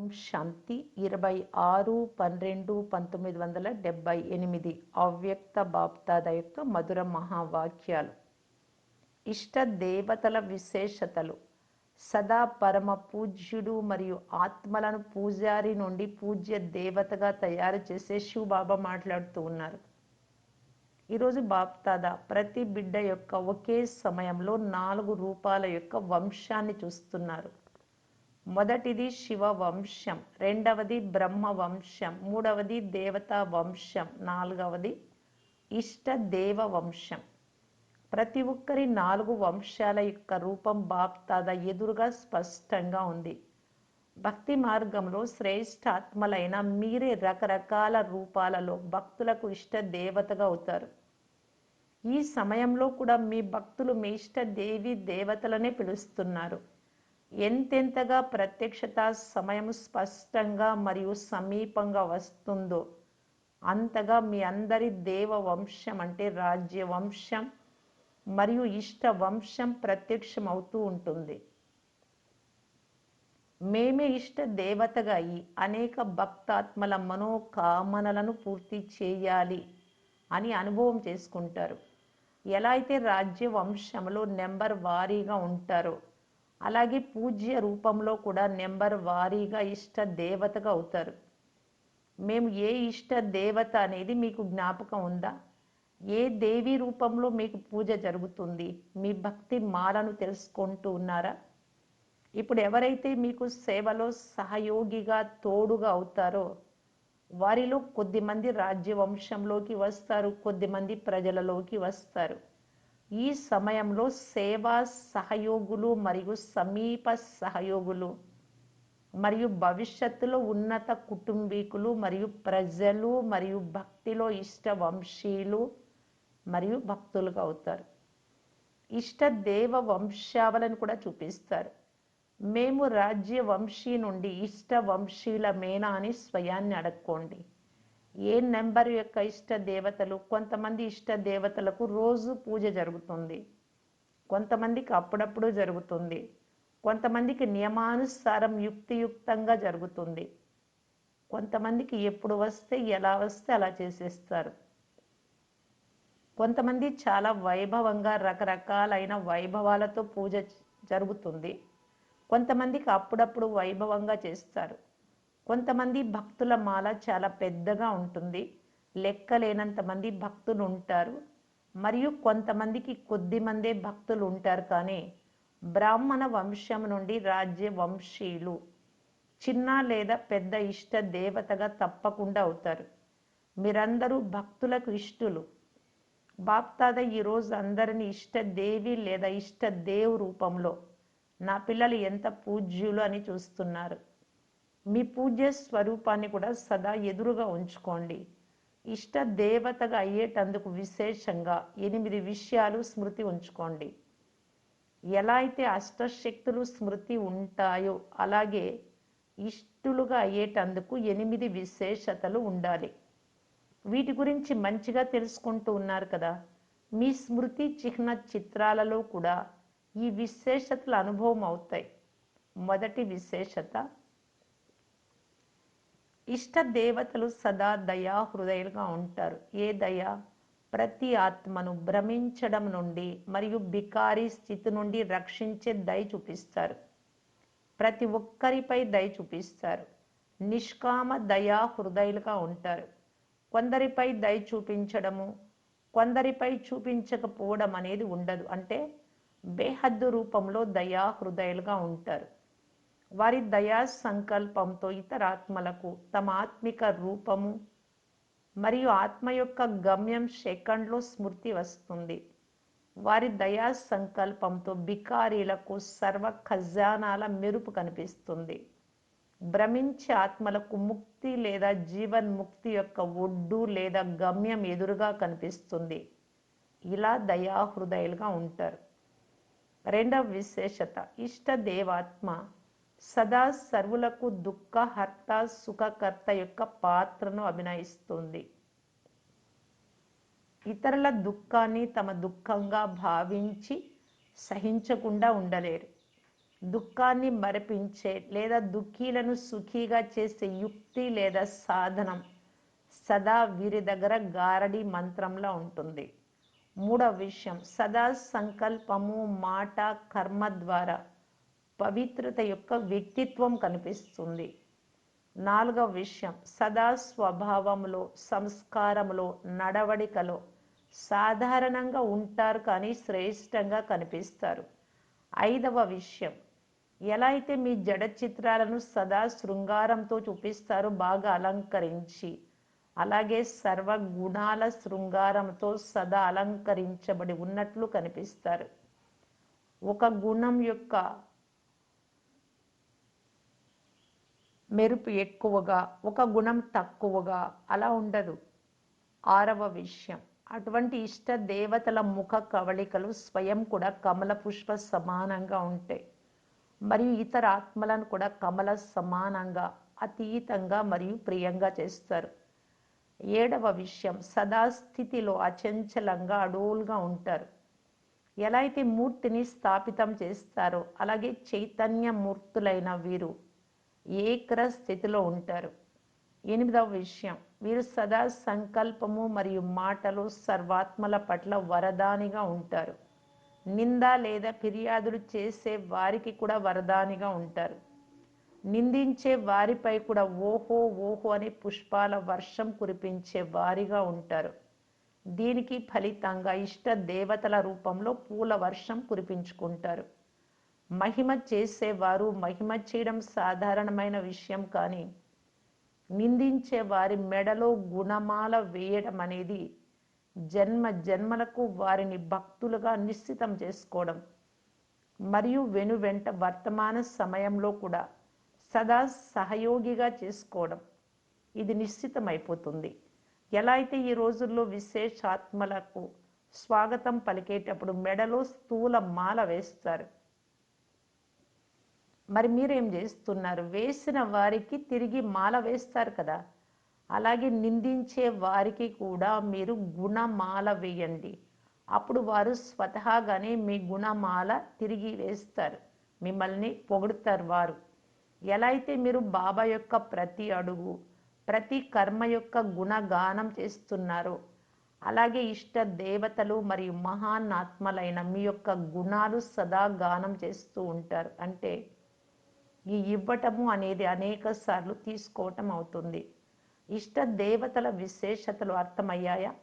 ఓం శాంతి ఇరవై ఆరు పన్నెండు పంతొమ్మిది వందల డెబ్బై ఎనిమిది అవ్యక్త బాప్తాద యొక్క మధుర మహావాక్యాలు. ఇష్ట దేవతల విశేషతలు. సదా పరమ పూజ్యుడు మరియు ఆత్మలను పూజారి నుండి పూజ్య దేవతగా తయారు చేసే శివ బాబా మాట్లాడుతూ ఉన్నారు. ఈరోజు బాప్తాద ప్రతి బిడ్డ యొక్క ఒకే సమయంలో నాలుగు రూపాల యొక్క వంశాన్ని చూస్తున్నారు. మొదటిది శివ వంశం రెండవది బ్రహ్మ వంశం మూడవది దేవతా వంశం నాలుగవది ఇష్ట దేవ వంశం ప్రతి ఒక్కరి నాలుగు వంశాల యొక్క రూపం బాప్తాద ఎదురుగా స్పష్టంగా ఉంది. భక్తి మార్గంలో శ్రేష్ఠ ఆత్మలైన మీరే రకరకాల రూపాలలో భక్తులకు ఇష్ట దేవతగా అవుతారు. ఈ సమయంలో కూడా మీ భక్తులు మీ ఇష్ట దేవి దేవతలనే పిలుస్తున్నారు. ఎంతెంతగా ప్రత్యక్షత సమయం స్పష్టంగా మరియు సమీపంగా వస్తుందో అంతగా మీ అందరి దేవ వంశం అంటే రాజ్య వంశం మరియు ఇష్ట వంశం ప్రత్యక్షం అవుతూ ఉంటుంది. మేమే ఇష్ట దేవతగా అయి అనేక భక్తాత్మల మనోకామనలను పూర్తి చేయాలి అని అనుభవం చేసుకుంటారు. ఎలా అయితే రాజ్య వంశంలో నెంబర్ వారీగా ఉంటారో అలాగే పూజ్య రూపంలో కూడా నెంబర్ వారీగా ఇష్ట దేవతగా అవుతారు. మేము ఏ ఇష్ట దేవత అనేది మీకు జ్ఞాపకం ఉందా? ఏ దేవి రూపంలో మీకు పూజ జరుగుతుంది? మీ భక్తి మాలను తెలుసుకుంటూ ఉన్నారా? ఇప్పుడు ఎవరైతే మీకు సేవలో సహయోగిగా తోడుగా అవుతారో వారిలో కొద్దిమంది రాజ్యవంశంలోకి వస్తారు కొద్దిమంది ప్రజలలోకి వస్తారు. ఈ సమయంలో సేవా సహయోగులు మరియు సమీప సహయోగులు మరియు భవిష్యత్తులో ఉన్నత కుటుంబీకులు మరియు ప్రజలు మరియు భక్తిలో ఇష్ట వంశీయులు మరియు భక్తులుగా అవుతారు. ఇష్ట దేవ వంశావళిని కూడా చూపిస్తారు. మేము రాజ్య వంశీ నుండి ఇష్ట వంశీయుల మేనా అని స్వయాన్ని అడుక్కోండి. ఏ నెంబర్ యొక్క ఇష్ట దేవతలు కొంతమంది ఇష్ట దేవతలకు రోజు పూజ జరుగుతుంది. కొంతమందికి అప్పుడప్పుడు జరుగుతుంది. కొంతమందికి నియమానుసారం యుక్తియుక్తంగా జరుగుతుంది. కొంతమందికి ఎప్పుడు వస్తే ఎలా వస్తే అలా చేసేస్తారు. కొంతమంది చాలా వైభవంగా రకరకాలైన వైభవాలతో పూజ జరుగుతుంది. కొంతమందికి అప్పుడప్పుడు వైభవంగా చేస్తారు. కొంతమంది భక్తుల మాల చాలా పెద్దగా ఉంటుంది. లెక్కలేనంత మంది భక్తులు ఉంటారు మరియు కొంతమందికి కొద్ది మందే భక్తులు ఉంటారు కానీ బ్రాహ్మణ వంశం నుండి రాజ్య వంశీయులు చిన్న లేదా పెద్ద ఇష్ట దేవతగా తప్పకుండా అవుతారు. మీరందరూ భక్తులకు ఇష్టులు. బాప్తాద ఈరోజు అందరిని ఇష్ట దేవి లేదా ఇష్ట దేవు రూపంలో నా పిల్లలు ఎంత పూజ్యులు అని చూస్తున్నారు. మీ పూజ్య స్వరూపాన్ని కూడా సదా ఎదురుగా ఉంచుకోండి. ఇష్ట దేవతగా అయ్యేటందుకు విశేషంగా ఎనిమిది విషయాలు స్మృతి ఉంచుకోండి. ఎలా అయితే అష్టశక్తులు స్మృతి ఉంటాయో అలాగే ఇష్టులుగా అయ్యేటందుకు ఎనిమిది విశేషతలు ఉండాలి. వీటి గురించి మంచిగా తెలుసుకుంటూ ఉన్నారు కదా. మీ స్మృతి చిహ్న చిత్రాలలో కూడా ఈ విశేషతలు అనుభవం అవుతాయి. మొదటి విశేషత ఇష్ట దేవతలు సదా దయా హృదయాలుగా ఉంటారు. ఏ దయ? ప్రతి ఆత్మను భ్రమించడం నుండి మరియు బికారి స్థితి నుండి రక్షించే దయ చూపిస్తారు. ప్రతి ఒక్కరిపై దయ చూపిస్తారు. నిష్కామ దయా హృదయులుగా ఉంటారు. కొందరిపై దయ చూపించడము కొందరిపై చూపించకపోవడం అనేది ఉండదు. అంటే బేహద్దు రూపంలో దయా హృదయులుగా ఉంటారు. వారి దయా సంకల్పంతో ఇతర ఆత్మలకు తమ ఆత్మిక రూపము మరియు ఆత్మ యొక్క గమ్యం సెకండ్లో స్మృతి వస్తుంది. వారి దయా సంకల్పంతో బికారీలకు సర్వ ఖజానాల మెరుపు కనిపిస్తుంది. భ్రమించే ఆత్మలకు ముక్తి లేదా జీవన్ ముక్తి యొక్క ఒడ్డు లేదా గమ్యం ఎదురుగా కనిపిస్తుంది. ఇలా దయాహృదయులుగా ఉంటారు. రెండవ విశేషత ఇష్ట దేవాత్మ సదా సర్వులకు దుఃఖహర్త సుఖకర్త యొక్క పాత్రను అభినయిస్తుంది. ఇతరుల దుఃఖాన్ని తమ దుఃఖంగా భావించి సహించకుండా ఉండలేరు. దుఃఖాన్ని మరపించే లేదా దుఃఖీలను సుఖీగా చేసే యుక్తి లేదా సాధనం సదా వీరి దగ్గర గారడి మంత్రంలా ఉంటుంది. మూడవ విషయం సదా సంకల్పము మాట కర్మ ద్వారా పవిత్రత యొక్క వ్యక్తిత్వం కనిపిస్తుంది. నాలుగవ విషయం సదా స్వభావంలో సంస్కారంలో నడవడికలో సాధారణంగా ఉంటారు కానీ శ్రేష్టంగా కనిపిస్తారు. ఐదవ విషయం ఎలా అయితే మీ జడ చిత్రాలను సదా శృంగారంతో చూపిస్తారో బాగా అలంకరించి అలాగే సర్వ గుణాల శృంగారంతో సదా అలంకరించబడి ఉన్నట్లు కనిపిస్తారు. ఒక గుణం యొక్క మెరుపు ఎక్కువగా ఒక గుణం తక్కువగా అలా ఉండదు. ఆరవ విషయం. అటువంటి ఇష్ట దేవతల ముఖ కవళికలు స్వయం కూడా కమల పుష్ప సమానంగా ఉంటాయి. మరియు ఇతర ఆత్మలను కూడా కమల సమానంగా అతీతంగా మరియు ప్రియంగా చేస్తారు. ఏడవ విషయం. సదాస్థితిలో అచంచలంగా అడోల్గా ఉంటారు. ఎలా అయితే మూర్తిని స్థాపితం చేస్తారో అలాగే చైతన్య మూర్తులైన వీరు ఏక్ర స్థితిలో ఉంటారు. ఎనిమిదవ విషయం. వీరు సదా సంకల్పము మరియు మాటలు సర్వాత్మల పట్ల వరదానిగా ఉంటారు. నింద లేదా ఫిర్యాదులు చేసే వారికి కూడా వరదానిగా ఉంటారు. నిందించే వారిపై కూడా ఓహో ఓహో అనే పుష్పాల వర్షం కురిపించే వారిగా ఉంటారు. దీనికి ఫలితంగా ఇష్ట దేవతల రూపంలో పూల వర్షం కురిపించుకుంటారు. మహిమ చేసేవారు మహిమ చేయడం సాధారణమైన విషయం కానీ నిందించే వారి మెడలో గుణమాల వేయడం అనేది జన్మ జన్మలకు వారిని భక్తులుగా నిశ్చితం చేసుకోవడం. మరియు వెను వెంట వర్తమాన సమయంలో కూడా సదా సహయోగిగా చేసుకోవడం. ఇది నిశ్చితమైపోతుంది. ఎలా అయితే ఈ రోజుల్లో విశేషాత్మలకు స్వాగతం పలికేటప్పుడు మెడలో స్థూల మాల వేస్తారు. మరి మీరేం చేస్తున్నారు? వేసిన వారికి తిరిగి మాల వేస్తారు కదా? అలాగే నిందించే వారికి కూడా మీరు గుణమాల వేయండి. అప్పుడు వారు స్వతహాగానే మీ గుణమాల తిరిగి వేస్తారు. మిమ్మల్ని పొగుడుతారు వారు. ఎలా అయితే మీరు బాబా యొక్క ప్రతి అడుగు ప్రతి కర్మ యొక్క గుణగానం చేస్తున్నారో అలాగే ఇష్ట దేవతలు మరియు మహానాత్మలైన మీ యొక్క గుణాలు సదా గానం చేస్తూ ఉంటారు. అంటే ఈ ఇవ్వటము అనేది అనేక సార్లు తీసుకోవటం అవుతుంది. ఇష్ట దేవతల విశేషతలు అర్థమయ్యాయా?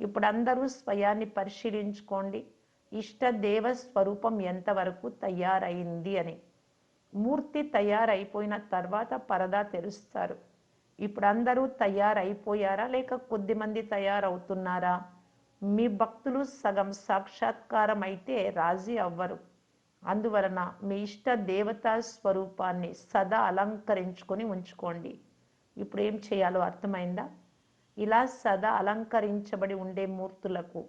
ఇప్పుడు అందరూ స్వయాన్ని పరిశీలించుకోండి. ఇష్ట దేవ స్వరూపం ఎంతవరకు తయారైంది అని. మూర్తి తయారైపోయిన తర్వాత పరదా తెరుస్తారు. ఇప్పుడు అందరూ తయారైపోయారా? లేక కొద్దిమంది తయారవుతున్నారా? మీ భక్తులు సగం సాక్షాత్కారం అయితే రాజీ అవ్వరు. అందువలన మీ ఇష్ట దేవతా స్వరూపాన్ని సదా అలంకరించుకొని ఉంచుకోండి. ఇప్పుడు ఏం చేయాలో అర్థమైందా? ఇలా సదా అలంకరించబడి ఉండే మూర్తులకు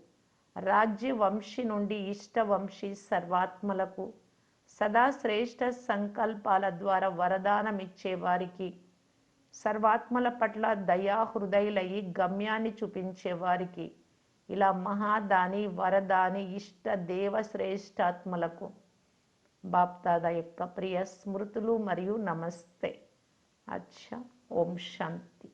రాజ్య వంశీ నుండి ఇష్ట వంశీ సర్వాత్మలకు సదా శ్రేష్ట సంకల్పాల ద్వారా వరదానం వారికి సర్వాత్మల పట్ల దయా హృదయులయ్యి గమ్యాన్ని చూపించే వారికి ఇలా మహాదాని వరదాని ఇష్ట దేవ శ్రేష్టాత్మలకు బాప్దాద యొక్క ప్రియ స్మృతులు మరియు నమస్తే. అచ్చా ఓం శాంతి.